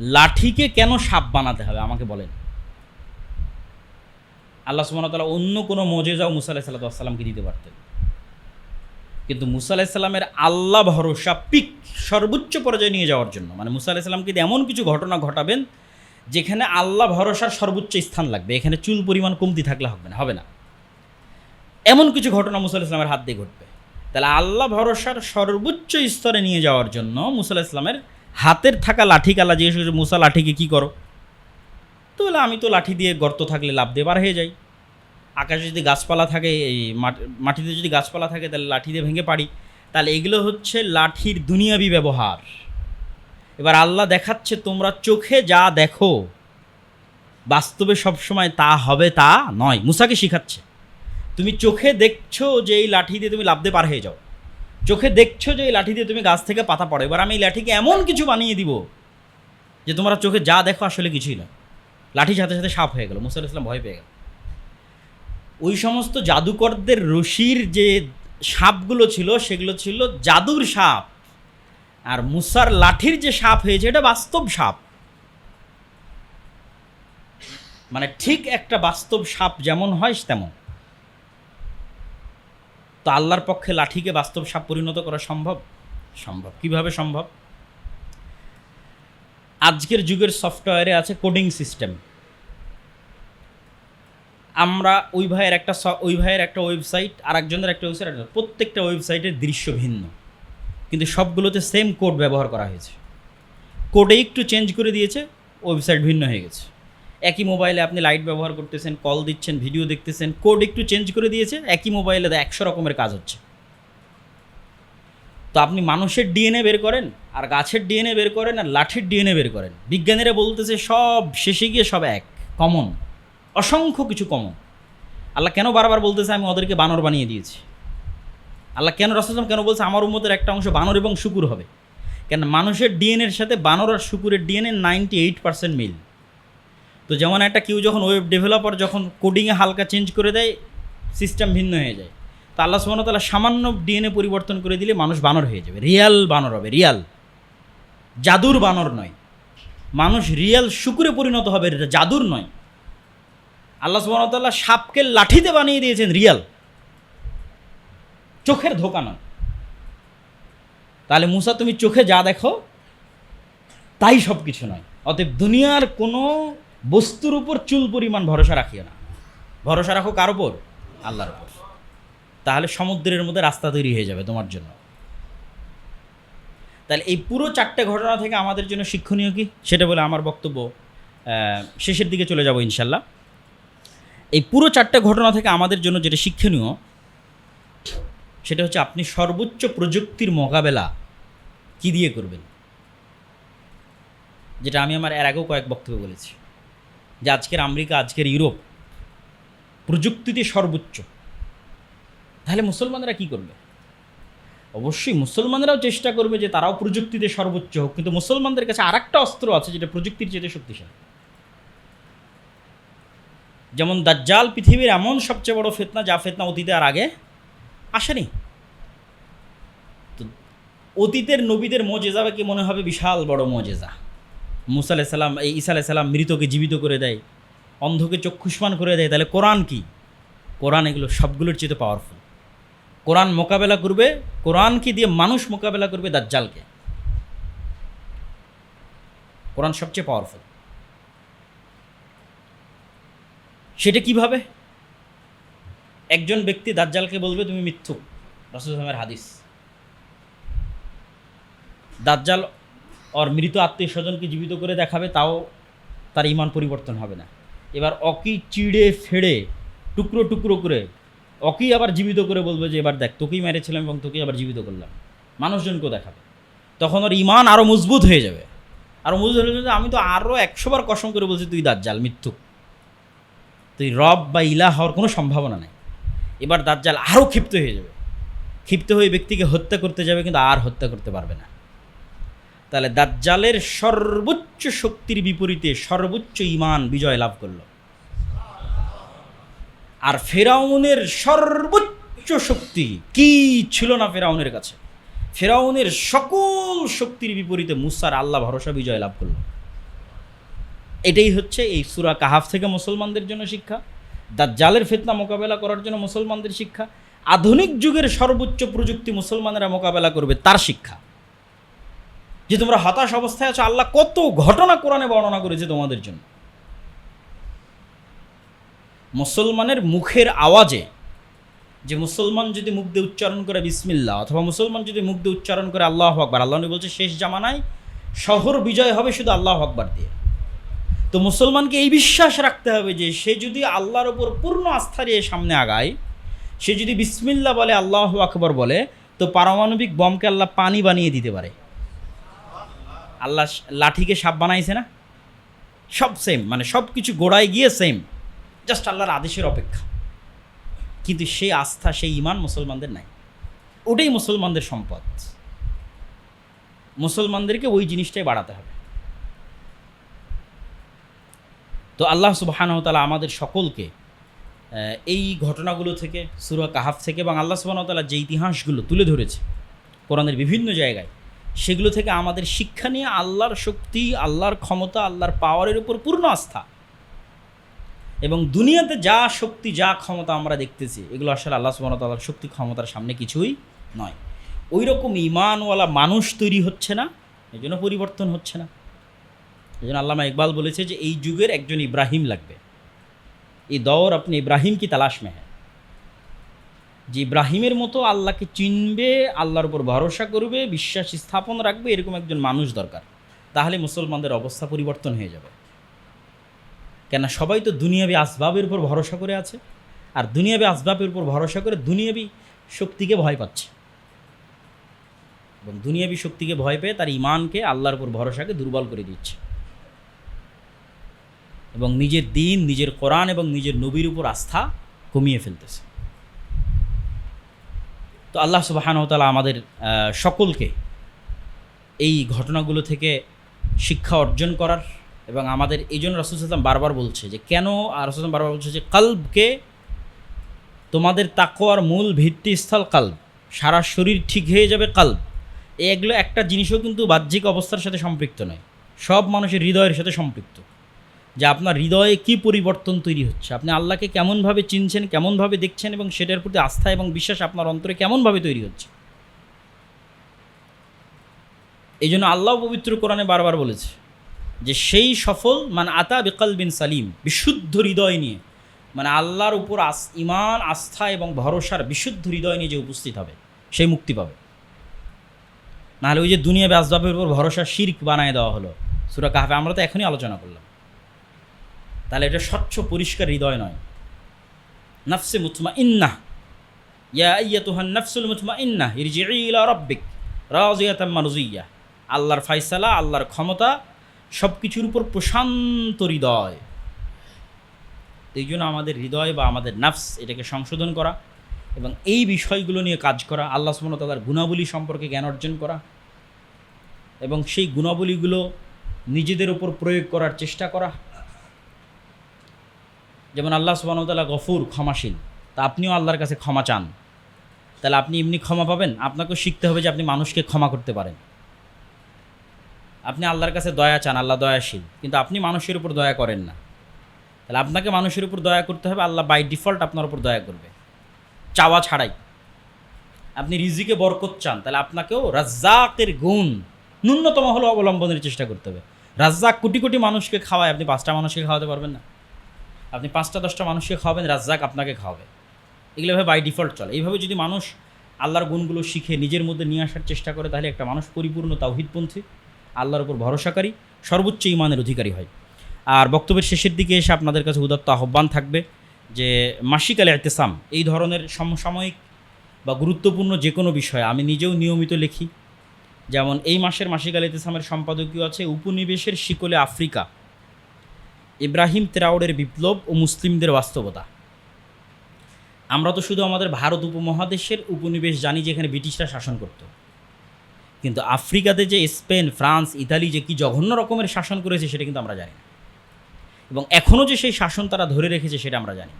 লাঠিকে কেন সাপ বানাতে হবে? আমাকে বলেন। আল্লাহ সুমনতালা অন্য কোনো মজেজাও মুসা আলাহ সাল্লাতামকে দিতে পারতেন। কিন্তু মুসা আলাহিসাল্লামের আল্লাহ ভরসা পিক সর্বোচ্চ পর্যায়ে নিয়ে যাওয়ার জন্য। মানে মুসা আলাহিসাল্লামকে এমন কিছু ঘটনা ঘটাবেন, যেখানে আল্লাহ ভরসার সর্বোচ্চ স্থান লাগবে। এখানে চুল পরিমাণ কমতি থাকলে হবে না হবে না। এমন কিছু ঘটনা মুসা ইসলামের হাত দিয়ে ঘটবে। তাহলে আল্লাহ ভরসার সর্বোচ্চ স্তরে নিয়ে যাওয়ার জন্য মুসা ইসলামের হাতের থাকা লাঠি কালা জিজ্ঞেস করছে মুসা লাঠিকে কী করো? তো বলে, আমি তো লাঠি দিয়ে গর্ত থাকলে লাভ দিয়ে বার হয়ে যাই। আকাশে যদি গাছপালা থাকে, এই মাটি- মাটিতে যদি গাছপালা থাকে, তাহলে লাঠি দিয়ে ভেঙে পারি তাহলে এগুলো হচ্ছে লাঠির দুনিয়াবি ব্যবহার। এবার আল্লাহ দেখাচ্ছে, তোমরা চোখে যা দেখো, বাস্তবে সবসময় তা হবে, তা নয়। মুসাকে শিখাচ্ছে, তুমি চোখে দেখছ যে এই লাঠি দিয়ে তুমি লাভ দিয়ে পার হয়ে যাও। চোখে দেখছ যে এই লাঠি দিয়ে তুমি গাছ থেকে পাতা পড়ো। এবার আমি এই লাঠিকে এমন কিছু বানিয়ে দিব যে তোমরা চোখে যা দেখো আসলে কিছুই না। লাঠির সাথে সাথে সাপ হয়ে গেল মুসাল ইসলাম ভয় পেয়ে গেল। ওই সমস্ত জাদুকরদের রশির যে সাপগুলো ছিল, সেগুলো ছিল জাদুর সাপ। আর মুসার লাঠির যে সাপ হয়েছে, এটা বাস্তব সাপ। মানে ঠিক একটা বাস্তব সাপ যেমন হয়, তেমন। তো আল্লাহর পক্ষে লাঠিকে বাস্তব সাপ পরিণত করা সম্ভব? সম্ভব। কীভাবে সম্ভব? আজকের যুগের সফটওয়্যারে আছে কোডিং সিস্টেম। আমরা ওই ভাইয়ের একটা ওই ভাইয়ের একটা ওয়েবসাইট আর একজনের একটা ওয়েবসাইট প্রত্যেকটা ওয়েবসাইটের দৃশ্য ভিন্ন। কিন্তু সবগুলোতে সেম কোড ব্যবহার করা হয়েছে। কোডে একটু চেঞ্জ করে দিয়েছে, ওয়েবসাইট ভিন্ন হয়ে গেছে। একই মোবাইলে আপনি লাইট ব্যবহার করতেছেন, কল দিচ্ছেন, ভিডিও দেখতেছেন, কোড একটু চেঞ্জ করে দিয়েছে, একই মোবাইলে একশো রকমের কাজ হচ্ছে। তো আপনি মানুষের ডিএনএ বের করেন, আর গাছের ডিএনএ বের করেন, আর লাঠির ডিএনএ বের করেন। বিজ্ঞানীরা বলতেছে সব শেষে গিয়ে সব এক কমন অসংখ্য কিছু কমন আল্লাহ কেন বারবার বলতেছে আমি ওদেরকে বানর বানিয়ে দিয়েছি? আল্লাহ কেন রসম কেন বলছে আমার উম্মতের একটা অংশ বানর এবং শুকুর হবে? কেন মানুষের ডিএনএর সাথে বানর আর শুকুরের ডিএনএ নাইনটি এইট পার্সেন্ট মিল? তো যেমন একটা কেউ যখন ওয়েব ডেভেলপার যখন কোডিংয়ে হালকা চেঞ্জ করে দেয় সিস্টেম ভিন্ন হয়ে যায়। তো আল্লাহ সুবহানাহু ওয়া তাআলা সামান্য ডিএনএ পরিবর্তন করে দিলে মানুষ বানর হয়ে যাবে। রিয়াল বানর হবে রিয়াল জাদুর বানর নয়। মানুষ রিয়াল শুকুরে পরিণত হবে, এটা জাদুর নয়। আল্লাহ তাআলা সাপকে লাঠিতে বানিয়ে দিয়েছেন রিয়াল চোখের ধোকা নয়। তাহলে মুসা, তুমি চোখে যা দেখো, তাই সব কিছু নয়। অতএব দুনিয়ার কোনো বস্তুর উপর চুল পরিমাণ ভরসা রাখিও না। ভরসা রাখো কার উপর? আল্লাহর উপর। তাহলে সমুদ্রের মধ্যে রাস্তা তৈরি হয়ে যাবে তোমার জন্য। তাহলে এই পুরো চারটে ঘটনা থেকে আমাদের জন্য শিক্ষণীয় কি? সেটা বলে আমার বক্তব্য শেষের দিকে চলে যাব ইনশাল্লাহ। এই পুরো চারটে ঘটনা থেকে আমাদের জন্য যেটা শিক্ষণীয়, সেটা হচ্ছে আপনি সর্বোচ্চ প্রযুক্তির মোকাবেলা কি দিয়ে করবেন? যেটা আমি আমার এর আগেও কয়েক বক্তব্য বলেছি। যে আজকের আমেরিকা, আজকের ইউরোপ প্রযুক্তিতে সর্বোচ্চ। তাহলে মুসলমানরা কি করবে? অবশ্যই মুসলমানরাও চেষ্টা করবে যে তারাও প্রযুক্তিতে সর্বোচ্চ হোক, কিন্তু মুসলমানদের কাছে আর একটা অস্ত্র আছে যেটা প্রযুক্তির চেয়ে শক্তিশালী। যেমন দাজ্জাল পৃথিবীর এমন সবচেয়ে বড় ফেতনা, যা ফেতনা অতীতে আর আগে আসেনি। অতীতের নবীদের মজেজা কি মনে হবে? বিশাল বড় মজেজা। মুসা আলাইসাল্লাম এই ঈসা আলাইসাল্লাম মৃতকে জীবিত করে দেয়, অন্ধকে চক্ষুষ্মান করে দেয়, তাহলে কোরআন কি? কোরআন এগুলো সবগুলোর চেয়ে পাওয়ারফুল কোরআন মোকাবেলা করবে কোরআনকে দিয়ে মানুষ মোকাবেলা করবে? দাজ্জালকে। কোরআন সবচেয়ে পাওয়ারফুল সেটা কীভাবে? একজন ব্যক্তি দাজ্জালকে বলবে, তুমি মিথ্যুক রসুলের হাদিস। দাজ্জাল ওর মৃত আত্মীয় স্বজনকে জীবিত করে দেখাবে তাও তার ইমান পরিবর্তন হবে না এবার অকি চিড়ে ফেড়ে টুকরো টুকরো করে অকি আবার জীবিত করে বলবে যে এবার দেখ তোকেই মেরেছিলাম এবং তোকেই আবার জীবিত করলাম মানুষজনকেও দেখাবে তখন ওর ইমান আরও মজবুত হয়ে যাবে আরও মজবুত হয়ে যাবে আমি তো আরও একশোবার কসম করে বলছি তুই দাজ্জাল, মৃত্যু। তুই রব বা ইলা হওয়ার কোনো সম্ভাবনা নেই। এবার দাজ্জাল আরও ক্ষিপ্ত হয়ে যাবে। ক্ষিপ্ত হয়ে ব্যক্তিকে হত্যা করতে যাবে, কিন্তু আর হত্যা করতে পারবে না। তাহলে দাজ্জালের সর্বোচ্চ শক্তির বিপরীতে সর্বোচ্চ ইমান বিজয় লাভ করল। আর ফেরাউনের সর্বোচ্চ শক্তি কি ছিল না ফেরাউনের কাছে? ফেরাউনের সকল শক্তির বিপরীতে মুসার আল্লাহ ভরসা বিজয় লাভ করল। এটাই হচ্ছে এই সুরা কাহাফ থেকে মুসলমানদের জন্য শিক্ষা, দাজ্জালের ফেতনা মোকাবেলা করার জন্য মুসলমানদের শিক্ষা, আধুনিক যুগের সর্বোচ্চ প্রযুক্তি মুসলমানেরা মোকাবেলা করবে তার শিক্ষা। যে তোমরা হতাশ অবস্থায় আছো, আল্লাহ কত ঘটনা কোরআনে বর্ণনা করেছে তোমাদের জন্য। মুসলমানের মুখের আওয়াজে, যে মুসলমান যদি মুখ দিয়ে উচ্চারণ করে বিসমিল্লা অথবা মুসলমান যদি মুখ দিয়ে উচ্চারণ করে আল্লাহ আকবার, আল্লাহ বলছে, শেষ জামানায় শহর বিজয় হবে শুধু আল্লাহ আকবার দিয়ে। তো মুসলমানকে এই বিশ্বাস রাখতে হবে যে, সে যদি আল্লাহর ওপর পূর্ণ আস্থা দিয়ে সামনে আগায়, সে যদি বিসমিল্লা বলে, আল্লাহ আকবর বলে, তো পারমাণবিক বমকে আল্লাহ পানি বানিয়ে দিতে পারে। আল্লাহ লাঠিকে সাপ বানাইছে না? সব সেম মানে সব কিছু গোড়ায় গিয়ে সেম জাস্ট আল্লাহর আদেশের অপেক্ষা। কিন্তু সেই আস্থা, সেই ইমান মুসলমানদের নাই। ওটাই মুসলমানদের সম্পদ। মুসলমানদেরকে ওই জিনিসটাই বাড়াতে হবে। তো আল্লাহ সুবাহানতালা আমাদের সকলকে এই ঘটনাগুলো থেকে, সুরা কাহাফ থেকে এবং আল্লাহ সুবাহতালা যে ইতিহাসগুলো তুলে ধরেছে, কোরআনের বিভিন্ন জায়গায় সেগুলো থেকে আমাদের শিক্ষা নিয়ে আল্লাহর শক্তি, আল্লাহর ক্ষমতা, আল্লাহর পাওয়ারের উপর পূর্ণ আস্থা। এবং দুনিয়াতে যা শক্তি, যা ক্ষমতা আমরা দেখতেছি, এগুলো আসলে আল্লাহ সুবাহতাল্লাহর শক্তি ক্ষমতার সামনে কিছুই নয়। ওই রকম ইমানওয়ালা মানুষ তৈরি হচ্ছে না এই জন্য পরিবর্তন হচ্ছে না। এই জন্য আল্লামা ইকবাল বলেছে যে, এই যুগের একজন ইব্রাহিম লাগবে। এই দৌর আপনি ইব্রাহিম কি তালাশ মে হ্যাঁ যে ইব্রাহিমের মতো আল্লাহকে চিনবে, আল্লাহর উপর ভরসা করবে, বিশ্বাস স্থাপন রাখবে, এরকম একজন মানুষ দরকার, তাহলে মুসলমানদের অবস্থা পরিবর্তন হয়ে যাবে। কেন সবাই তো দুনিয়াবি আসবাবের উপর ভরসা করে আছে, আর দুনিয়াবি আসবাবের উপর ভরসা করে দুনিয়াবি শক্তিকে ভয় পাচ্ছে। এবং দুনিয়াবি শক্তিকে ভয় পেয়ে তার ইমানকে আল্লাহর উপর ভরসাকে দুর্বল করে দিচ্ছে। এবং নিজের দিন, নিজের কোরআন এবং নিজের নবীর উপর আস্থা কমিয়ে ফেলতেছে। তো আল্লাহ সুবাহানতালা আমাদের সকলকে এই ঘটনাগুলো থেকে শিক্ষা অর্জন করার এবং আমাদের এই জন্য রসুল রাসুলাম বারবার বলছে যে, কেন? আর রাসুলাম বারবার বলছে যে, কাল্বকে তোমাদের তাকোয়ার মূল ভিত্তিস্থল কাল্ব, সারা শরীর ঠিক হয়ে যাবে কাল্ব। এগুলো একটা জিনিসও কিন্তু বাহ্যিক অবস্থার সাথে সম্পৃক্ত নয়, সব মানুষের হৃদয়ের সাথে সম্পৃক্ত। যে আপনার হৃদয়ে কি পরিবর্তন তৈরি হচ্ছে? আপনি আল্লাহকে কেমনভাবে চিনছেন, কেমনভাবে দেখছেন এবং সেটার প্রতি আস্থা এবং বিশ্বাস আপনার অন্তরে কেমনভাবে তৈরি হচ্ছে? এই জন্য আল্লাহ পবিত্র কোরআনে বারবার বলেছে যে, সেই সফল মানে আতা বেকাল বিন সালিম, বিশুদ্ধ হৃদয় নিয়ে মানে আল্লাহর উপর আস ইমান আস্থা এবং ভরসার বিশুদ্ধ হৃদয় নিয়ে যে উপস্থিত হবে, সেই মুক্তি পাবে। নাহলে ওই যে দুনিয়া ব্যাসবাবের উপর ভরসা শির্ক বানায় দেওয়া হলো। সুরা কাহাবে আমরা তো এখনই আলোচনা করলাম। তাহলে এটা স্বচ্ছ, পরিষ্কার হৃদয় নয়। নফসে মুতমা ইন্না ইয়া ইয়া নফসুল মুতমা ইন্না ইলা রব্বিক, রাজিয়াতাম আল্লাহর ফাইসালা আল্লাহর ক্ষমতা সব কিছুর উপর প্রশান্ত হৃদয়। এই জন্য আমাদের হৃদয় বা আমাদের নাফস এটাকে সংশোধন করা এবং এই বিষয়গুলো নিয়ে কাজ করা, আল্লাহ সুমতালার গুণাবলী সম্পর্কে জ্ঞান অর্জন করা এবং সেই গুণাবলীগুলো নিজেদের উপর প্রয়োগ করার চেষ্টা করা। যেমন আল্লাহ সুবাহতাল্লাহ গফুর, ক্ষমাশীল। তা আপনিও আল্লাহর কাছে ক্ষমা চান। তাহলে আপনি এমনি ক্ষমা পাবেন? আপনাকেও শিখতে হবে যে আপনি মানুষকে ক্ষমা করতে পারেন। আপনি আল্লাহর কাছে দয়া চান, আল্লাহ দয়াশীল। কিন্তু আপনি মানুষের উপর দয়া করেন না। তাহলে আপনাকে মানুষের উপর দয়া করতে হবে, আল্লাহ বাই ডিফল্ট আপনার উপর দয়া করবে। চাওয়া ছাড়াই। আপনি রিজিকে বরকত চান, তাহলে আপনাকেও রাজ্জাকের গুণ, ন্যূনতম হলো অবলম্বনের চেষ্টা করতে হবে। রাজ্জাক কোটি কোটি মানুষকে খাওয়ায়, আপনি পাঁচটা মানুষকে খাওয়াতে পারবেন না। আপনি পাঁচটা, দশটা মানুষকে খাওয়াবেন, রাজ্জাক আপনাকে খাওয়াবে। এগুলো এগুলোভাবে বাই ডিফল্ট চলে। এইভাবে যদি মানুষ আল্লাহর গুণগুলো শিখে, নিজের মধ্যে নিয়ে আসার চেষ্টা করে, তাহলে একটা মানুষ পরিপূর্ণ তাওহিদপন্থী, আল্লাহর উপর ভরসাকারী, সর্বোচ্চ ইমানের অধিকারী হয়। আর বক্তব্যের শেষের দিকে এসে আপনাদের কাছে উদাত্ত আহ্বান থাকবে যে মাসিক আল এতেসাম এই ধরনের সমসাময়িক বা গুরুত্বপূর্ণ যে কোনো বিষয়ে, আমি নিজেও নিয়মিত লিখি। যেমন এই মাসের মাসিক আলে এতেসামের সম্পাদকীয় আছে, উপনিবেশের শিকলে আফ্রিকা। ইব্রাহিম তেরাউডের বিপ্লব ও মুসলিমদের বাস্তবতা। আমরা তো শুধু আমাদের ভারত উপমহাদেশের উপনিবেশ জানি যেখানে ব্রিটিশরা শাসন করত। কিন্তু আফ্রিকাতে যে স্পেন, ফ্রান্স, ইতালি যে কি জঘন্য রকমের শাসন করেছে সেটা কিন্তু আমরা জানি না। এবং এখনও যে সেই শাসন তারা ধরে রেখেছে সেটা আমরা জানি।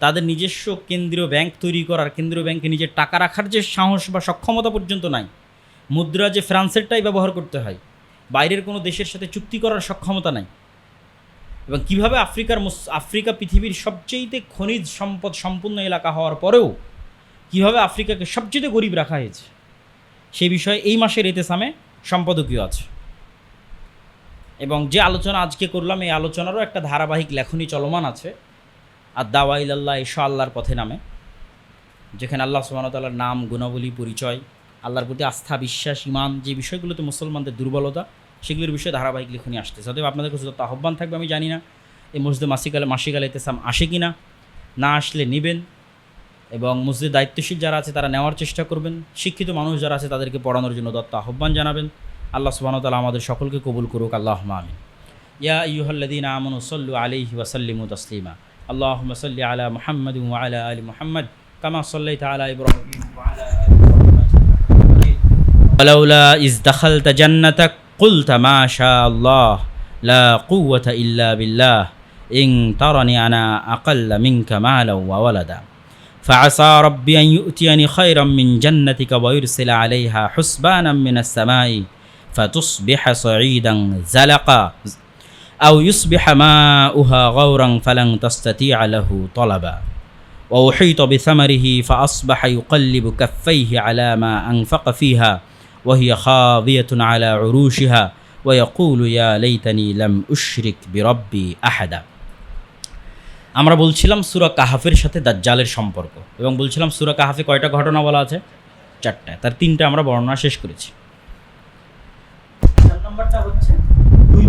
তাদের নিজস্ব কেন্দ্রীয় ব্যাংক তৈরি করার, কেন্দ্রীয় ব্যাংকে নিজের টাকা রাখার যে সাহস বা সক্ষমতা পর্যন্ত নাই, মুদ্রা যে ফ্রান্সেরটাই ব্যবহার করতে হয়, বাইরের কোনো দেশের সাথে চুক্তি করার সক্ষমতা নাই এবং কীভাবে আফ্রিকার আফ্রিকা পৃথিবীর সবচেয়েতে খনিজ সম্পদ সম্পূর্ণ এলাকা হওয়ার পরেও কীভাবে আফ্রিকাকে সবচেয়ে গরিব রাখা হয়েছে, সেই বিষয়ে এই মাসের এতেসামে সম্পাদকীয় আছে। এবং যে আলোচনা আজকে করলাম, এই আলোচনারও একটা ধারাবাহিক লেখনী চলমান আছে আর দাওয়াইল্লাহ এশা আল্লাহর পথে নামে, যেখানে আল্লাহ সুবাহতাল্লাহর নাম, গুণাবলী, পরিচয়, আল্লাহর প্রতি আস্থা, বিশ্বাস ইমান যে বিষয়গুলোতে মুসলমানদের দুর্বলতা সেগুলোর বিষয়ে ধারাবাহিক লেখনী আসতেছে অতএব আপনাদের কাছে যত আহ্বান থাকবে আমি জানি না এই মসজিদে মাসিকালে মাসিকালে তেসাম আসে কি না না আসলে নেবেন এবং মসজিদ দায়িত্বশীল যারা আছে তারা নেওয়ার চেষ্টা করবেন শিক্ষিত মানুষ যারা আছে তাদেরকে পড়ানোর জন্য দত্ত আহ্বান জানাবেন আল্লাহ সুবাহতাল্লাহ আমাদের সকলকে কবুল করুক আল্লাহ আমিন ইয়া ইয়ুহল্লাদিন আমনু সল্লু আলিহি ওয়াসাল্লিমু তসলিমা আল্লাহ সাল্লি আলা মুহাম্মদ আলা আলি মুহাম্মদ কামা সাল্লাইত আলা ইব্রাহিম ওয়ালা আলি ইব্রাহিম ولولا إذ دخلت جنتك قلت ما شاء الله لا قوة إلا بالله إن ترني أنا أقل منك مالا وولدا. فعسى ربي أن يؤتيني خيرا من جنتك ويرسل عليها حسبانا من السماء فتصبح صعيدا زلقا. أو يصبح ماؤها غورا فلن تستطيع له طلبا. وأحيط بثمره فأصبح يقلب كفيه على ما أنفق فيها. ওয়াহিয়া খাবিয়াতুন আলা রুশিহা ওয়াকুল ইয়া লেইতানি লাম উশরিক বিরব্বি আহাদা আমরা বলছিলাম সুরা কাহাফের সাথে দাজ্জালের সম্পর্ক এবং বলছিলাম সুরা কাহাফে কয়টা ঘটনা বলা আছে? চারটা। তার তিনটা আমরা বর্ণনা শেষ করেছি। নম্বরটা হচ্ছে দুই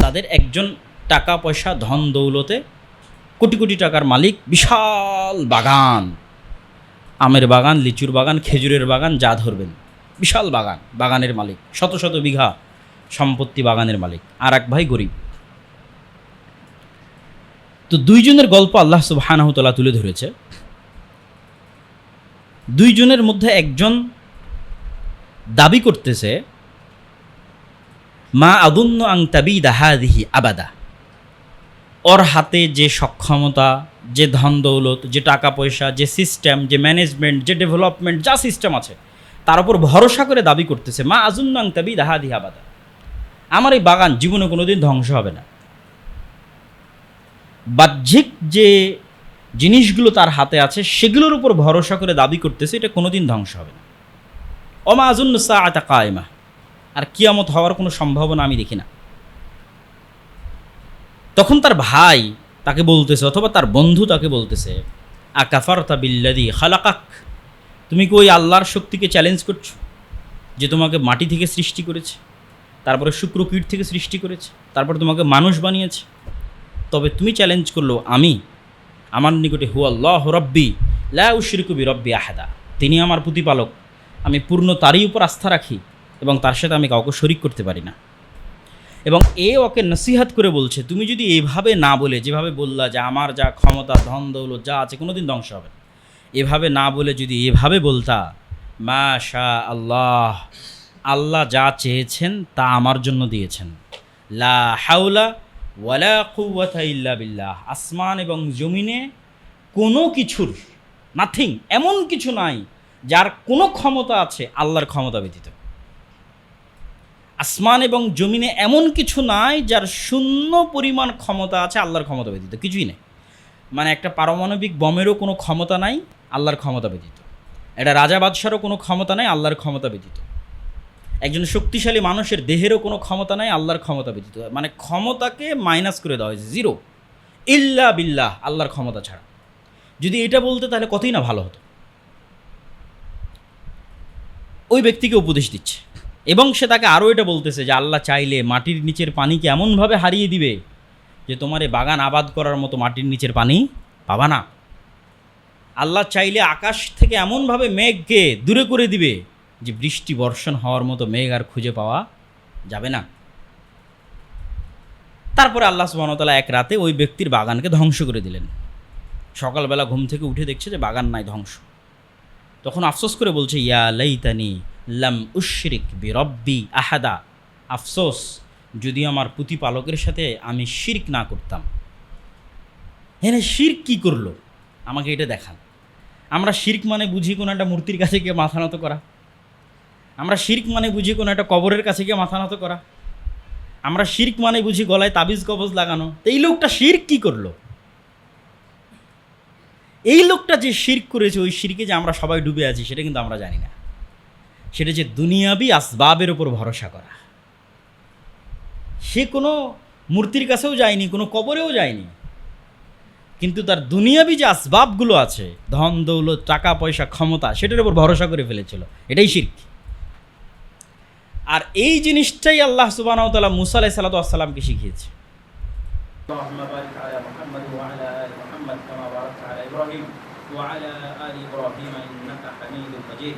তাদের একজন টাকা পয়সা, ধন, দৌলতে কোটি কোটি টাকার মালিক, বিশাল বাগান। আমের বাগান, লিচুর বাগান, খেজুরের বাগান যা ধরবেন। বিশাল বাগান, বাগানের মালিক। শত শত বিঘা সম্পত্তি বাগানের মালিক। আর এক ভাই গরিব। তো দুইজনের গল্প আল্লাহ সুবাহানাহতলা তুলে ধরেছে। দুইজনের মধ্যে একজন দাবি করতেছে, মা আদুন্ন আং তাবি দাহাদিহি আবাদা। ওর হাতে যে সক্ষমতা যে ধন দৌলত, যে টাকা পয়সা, যে সিস্টেম যে ম্যানেজমেন্ট যে ডেভেলপমেন্ট যা সিস্টেম আছে, তার উপর ভরসা করে দাবি করতেছে, মা আজুন্নাং তাবি দাহাদিহি আবাদা আমার এই বাগান জীবনে কোনোদিন ধ্বংস হবে না। বাহ্যিক যে জিনিসগুলো তার হাতে আছে, সেগুলোর উপর ভরসা করে দাবি করতেছে, এটা কোনোদিন ধ্বংস হবে না। অমা আজুন্ন সা আতা কায়মা। আর কিয়ামত হওয়ার কোনো সম্ভাবনা আমি দেখি না। তখন তার ভাই তাকে বলতেছে, অথবা তার বন্ধু তাকে বলতেছে আকাফার তা বিল্লাদি খালাকাক? তুমি কি ওই আল্লাহর শক্তিকে চ্যালেঞ্জ করছ? যে তোমাকে মাটি থেকে সৃষ্টি করেছে, তারপরে শুক্রকীট থেকে সৃষ্টি করেছে, তারপর তোমাকে মানুষ বানিয়েছে। তবে তুমি চ্যালেঞ্জ করল, আমি, আমার নিকটে হু আল্লাহ রব্বি, লা উশরিকুবি রব্বি আহাদা। তিনি আমার প্রতিপালক। আমি পূর্ণ তারই উপর আস্থা রাখি এবং তার সাথে আমি কাউকে শরিক করতে পারি না। এবং এ ওকে নসিহাত করে বলছে, তুমি যদি এভাবে না বলে, যেভাবে বললা যে আমার যা ক্ষমতা, ধন, দৌলত যা আছে, কোনোদিন ধ্বংস হবে এভাবে না বলে যদি এভাবে বলতা মা শা আল্লাহ আল্লাহ যা চেয়েছেন তা আমার জন্য দিয়েছেন। লা হাউলা ওয়ালা কুওয়াতা ইল্লা বিল্লাহ, আসমান এবং জমিনে কোনো কিছুর নাথিং এমন কিছু নাই যার কোনো ক্ষমতা আছে, আল্লাহর ক্ষমতা ব্যতীত। আসমান এবং জমিনে এমন কিছু নাই যার শূন্য পরিমাণ ক্ষমতা আছে আল্লাহর ক্ষমতা ব্যতীত, কিছুই নেই। মানে একটা পারমাণবিক বমেরও কোনো ক্ষমতা নাই, আল্লাহর ক্ষমতা ব্যতীত। একটা রাজা বাদশারও কোনো ক্ষমতা নাই, আল্লাহর ক্ষমতা ব্যতীত। একজন শক্তিশালী মানুষের দেহেরও কোনো ক্ষমতা নাই, আল্লাহর ক্ষমতা ব্যতীত। মানে ক্ষমতাকে মাইনাস করে দেওয়া হয়েছে জিরো ইল্লা বিল্লাহ, আল্লাহর ক্ষমতা ছাড়া। যদি এটা বলতে তাহলে কতই না ভালো হতো? ওই ব্যক্তিকে উপদেশ দিচ্ছে। এবং সে তাকে আরও এটা বলতেছে যে, আল্লাহ চাইলে মাটির নিচের পানিকে এমনভাবে হারিয়ে দিবে যে তোমার এই বাগান আবাদ করার মতো মাটির নিচের পানি পাবা না? আল্লাহ চাইলে আকাশ থেকে এমনভাবে মেঘকে দূরে করে দিবে যে, বৃষ্টি বর্ষণ হওয়ার মতো মেঘ আর খুঁজে পাওয়া যাবে না। তারপরে আল্লাহ সুবাহতালা এক রাতে ওই ব্যক্তির বাগানকে ধ্বংস করে দিলেন। সকালবেলা ঘুম থেকে উঠে দেখছে যে, বাগান নাই ধ্বংস। তখন আফসোস করে বলছে, ইয়া লাইতানি লাম উশরিক বি রব্বি আহাদা। আফসোস যদি আমার প্রতিপালকের সাথে আমি শির্ক না করতাম। হ্যাঁ শির্ক কী করল? আমাকে এটা দেখান। আমরা শির্ক মানে বুঝি কোনো একটা মূর্তির কাছে গিয়ে মাথা নত করা। আমরা শির্ক মানে বুঝি কোনো একটা কবরের কাছে গিয়ে মাথা নত করা। আমরা শির্ক মানে বুঝি গলায় তাবিজ কবজ লাগানো। তো এই লোকটা শির্ক কি করল? এই লোকটা যে শির্ক করেছে, ওই শির্কে যে আমরা সবাই ডুবে আছি, সেটা কিন্তু আমরা জানি না। সেটা যে দুনিয়াবি আসবাবের ওপর ভরসা করা সে কোনো মূর্তির কাছেও যায়নি কোনো কবরেও যায়নি কিন্তু তার দুনিয়াবি যে আসবাবগুলো আছে ধন দৌলত টাকা পয়সা ক্ষমতা সেটার উপর ভরসা করে ফেলেছিল এটাই শির্ক আর এই জিনিসটাই আল্লাহ সুবাহ তালা মুসা আলাই সাল্লাতামকে শিখিয়েছে اللهم بارك على محمد وعلى ال محمد كما باركت على ابراهيم وعلى ال ابراهيم انك حميد مجيد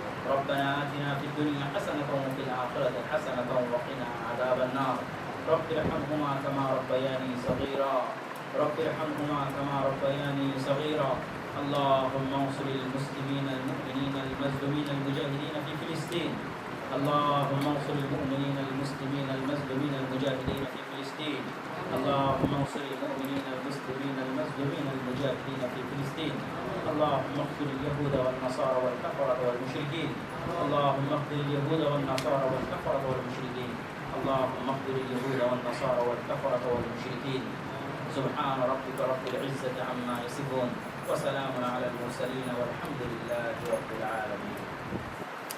ربنا آتنا في الدنيا حسنة وفي الآخرة حسنة وقنا عذاب النار. رب ارحمهما كما ربياني صغيرا. رب ارحمهما كما ربياني صغيرا. اللهم انصر المسلمين المؤمنين المظلومين المجاهدين في فلسطين. اللهم انصر المؤمنين المسلمين المظلومين المجاهدين في فلسطين. اللهم انصر المؤمنين المسلمين المظلومين المجاهدين في فلسطين. اللهم اقتل اليهود والنصارى والكفرة والمشركين. اللهم اقتل اليهود والنصارى والكفرة والمشركين. اللهم اقتل اليهود والنصارى والكفرة والمشركين. سبحان ربك رب العزة عما يصفون. وسلام على المرسلين والحمد لله رب العالمين.